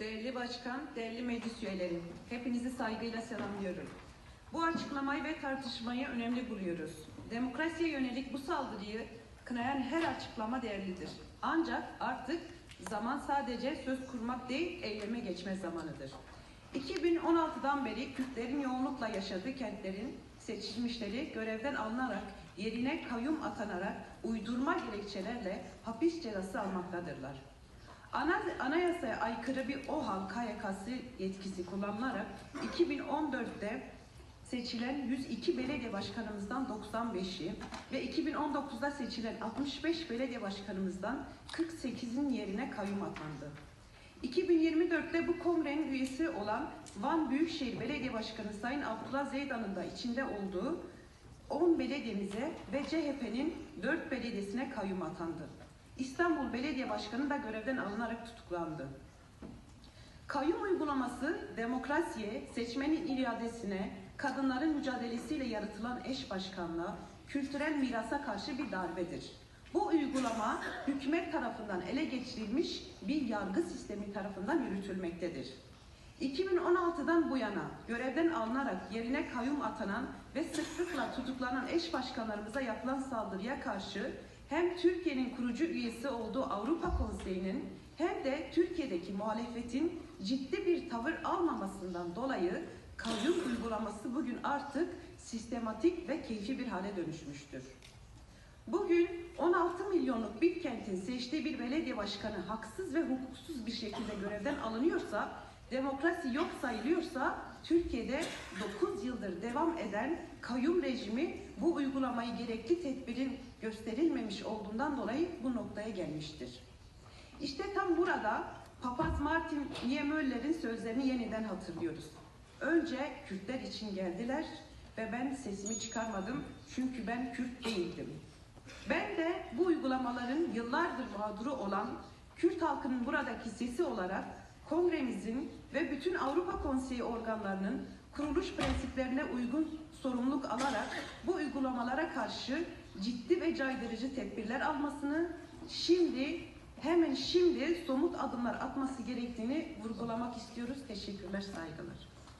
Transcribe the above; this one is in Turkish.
Değerli Başkan, değerli meclis üyeleri, hepinizi saygıyla selamlıyorum. Bu açıklamayı ve tartışmayı önemli buluyoruz. Demokrasiye yönelik bu saldırıyı kınayan her açıklama değerlidir. Ancak artık zaman sadece söz kurmak değil, eyleme geçme zamanıdır. 2016'dan beri Kürtlerin yoğunlukla yaşadığı kentlerin seçilmişleri görevden alınarak yerine kayyum atanarak uydurma gerekçelerle hapis cezası almaktadırlar. Ana, anayasaya aykırı bir OHAL KYK'sı yetkisi kullanılarak 2014'te seçilen 102 belediye başkanımızdan 95'i ve 2019'da seçilen 65 belediye başkanımızdan 48'in yerine kayyum atandı. 2024'te bu kongrenin üyesi olan Van Büyükşehir Belediye Başkanı Sayın Abdullah Zeydan'ın da içinde olduğu 10 belediyemize ve CHP'nin 4 belediyesine kayyum atandı. İstanbul Belediye Başkanı da görevden alınarak tutuklandı. Kayyum uygulaması demokrasiye, seçmenin iradesine, kadınların mücadelesiyle yaratılan eş başkanlığa, kültürel mirasa karşı bir darbedir. Bu uygulama hükümet tarafından ele geçirilmiş bir yargı sistemi tarafından yürütülmektedir. 2016'dan bu yana görevden alınarak yerine kayyum atanan ve sıklıkla tutuklanan eş başkanlarımıza yapılan saldırıya karşı hem Türkiye'nin kurucu üyesi olduğu Avrupa Konseyi'nin hem de Türkiye'deki muhalefetin ciddi bir tavır almamasından dolayı kayyum uygulaması bugün artık sistematik ve keyfi bir hale dönüşmüştür. Bugün 16 milyonluk bir kentin seçtiği bir belediye başkanı haksız ve hukuksuz bir şekilde görevden alınıyorsa, demokrasi yok sayılıyorsa, Türkiye'de 9 yıldır devam eden kayyum rejimi bu uygulamayı gerekli tedbirin gösterilmemiş olduğundan dolayı bu noktaya gelmiştir. İşte tam burada Papaz Martin Niemöller'in sözlerini yeniden hatırlıyoruz. Önce Kürtler için geldiler ve ben sesimi çıkarmadım çünkü ben Kürt değildim. Ben de bu uygulamaların yıllardır mağduru olan Kürt halkının buradaki sesi olarak kongremizin ve bütün Avrupa Konseyi organlarının kuruluş prensiplerine uygun sorumluluk alarak bu uygulamalara karşı ciddi ve caydırıcı tedbirler almasını şimdi hemen şimdi somut adımlar atması gerektiğini vurgulamak istiyoruz. Teşekkürler, saygılar.